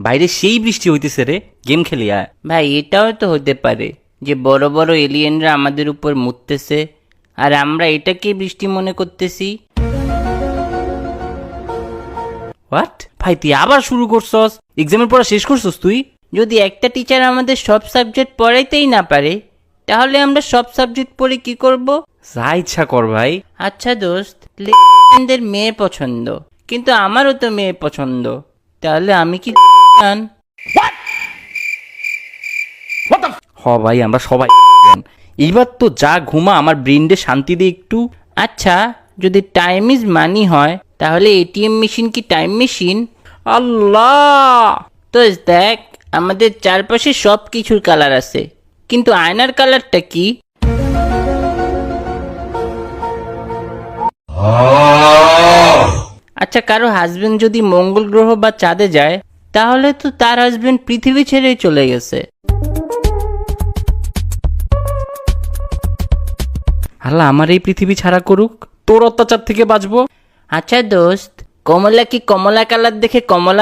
বাইরে সেই বৃষ্টি হইতেছে রে গেম খেলি আয় ভাই এটাও তো হতে পারে যে বড় বড় এলিয়েনরা আমাদের উপর মুততেছে আর আমরা এটাকে বৃষ্টি মনে করতেছি। হোয়াট ভাই তুই আবার শুরু করছস? এক্সামের পড়া শেষ করছস তুই? যদি একটা টিচার আমাদের সব সাবজেক্ট পড়াইতেই না পারে তাহলে আমরা সব সাবজেক্ট পড়ে কি করব? যা ইচ্ছা কর ভাই। আচ্ছা দোস্ত লেনদের মেয়ে পছন্দ। কিন্তু আমারও তো মেয়ে পছন্দ। তাহলে আমি কি? হ ভাই আমরা সবাই এইবার তো যা ঘুমা আমার ব্রেন্ডে শান্তি দে একটু। আচ্ছা যদি টাইম ইজ মানি হয় তাহলে এটিএম মেশিন কি টাইম মেশিন আল্লাহ! তো দেখ আমাদের চারপাশে সব কিছুর কালার আছে। কিন্তু আয়নার কালারটা কি? আচ্ছা কারও হাজবেন্ড যদি মঙ্গল গ্রহ বা চাঁদে যায় তাহলে তো তার হাজবেন্ড পৃথিবী ছেড়ে চলে গেছে। আল্লাহ আমার এই পৃথিবী ছাড়া করুক তোর অত্যাচার থেকে বাঁচবো? আচ্ছা দোস্ত কমলা কি কমলা কালার দেখে কমলা